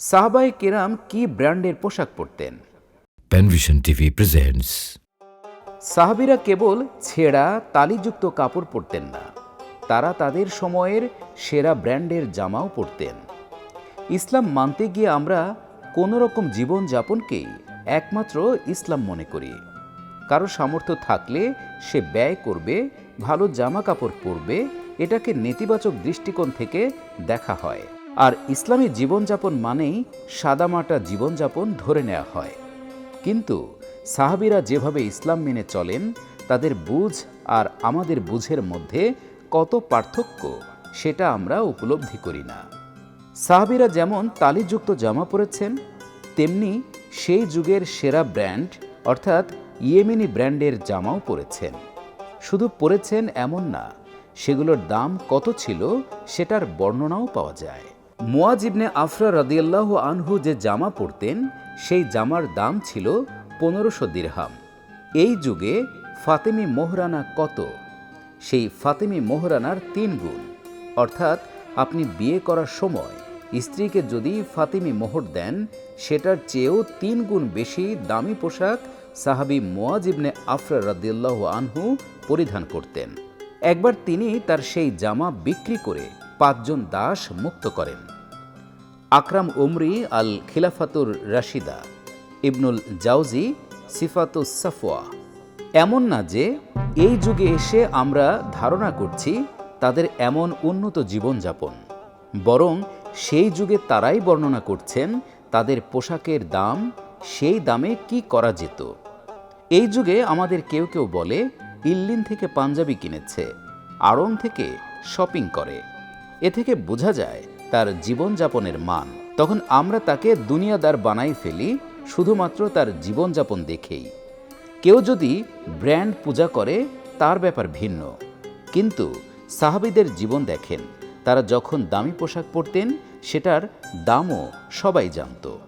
সাহাবাই কেরাম কি ব্র্যান্ডের পোশাক পরতেন? Penvision TV presents সাহাবিরা কেবল ছেঁড়া তালিযুক্ত কাপড় পরতেন না। তারা তাদের সময়ের সেরা ব্র্যান্ডের জামাও পরতেন। ইসলাম মানতে গিয়ে আমরা কোনো রকম জীবনযাপনকেই একমাত্র ইসলাম মনে করি। কারও সামর্থ্য থাকলে সে ব্যয় করবে ভালো জামা কাপড় পরবে এটাকে নেতিবাচক দৃষ্টিকোণ থেকে দেখা হয়। আর ইসলামী জীবনযাপন মানেই সাদামাটা জীবনযাপন ধরে নেওয়া হয়। কিন্তু সাহাবিরা যেভাবে ইসলাম মেনে চলেন, তাদের বুঝ আর আমাদের বুঝের মধ্যে কত পার্থক্য সেটা আমরা উপলব্ধি করি না। সাহাবিরা যেমন তালিযুক্ত জামা পরেছেন, তেমনি সেই যুগের সেরা ব্র্যান্ড, অর্থাৎ ইয়েমিনি ব্র্যান্ডের জামাও পরেছেন। শুধু পরেছেন এমন না, সেগুলোর দাম কত ছিল সেটার বর্ণনাও পাওয়া যায়। মুয়াজ ইবনে আফরা রাদিয়াল্লাহ আনহু যে জামা পরতেন, সেই জামার দাম ছিল পনেরোশো দিরহাম। এই যুগে ফাতেমি মোহরানা কত? সেই ফাতেমি মোহরানার তিন গুণ। অর্থাৎ আপনি বিয়ে করার সময় স্ত্রীকে যদি ফাতেমি মোহর দেন, সেটার চেয়েও তিন গুণ বেশি দামি পোশাক সাহাবি মোয়াজ ইবনে আফরা রাদিয়াল্লাহ আনহু পরিধান করতেন। একবার তিনি তার সেই জামা বিক্রি করে পাঁচজন দাস মুক্ত করেন। আকরাম উমরি আল খিলাফাতুর রাশিদা, ইবনুল জাউজি সিফাতুস সাফওয়া। এমন না যে এই যুগে এসে আমরা ধারণা করছি তাদের এমন উন্নত জীবনযাপন, বরং সেই যুগে তারাই বর্ণনা করছেন তাদের পোশাকের দাম, সেই দামে কি করা যেত। এই যুগে আমাদের কেউ কেউ বলে, ইল্লিন থেকে পাঞ্জাবি কিনেছে আড়ং থেকে শপিং করে। এ থেকে বোঝা যায় তার জীবনযাপনের মান। তখন আমরা তাকে দুনিয়াদার বানাই ফেলি, শুধুমাত্র তার জীবনযাপন দেখেই। কেউ যদি ব্র্যান্ড পূজা করে, তার ব্যাপার ভিন্ন। কিন্তু সাহাবিদের জীবন দেখেন, তারা যখন দামি পোশাক পরতেন, সেটার দামও সবাই জানতো।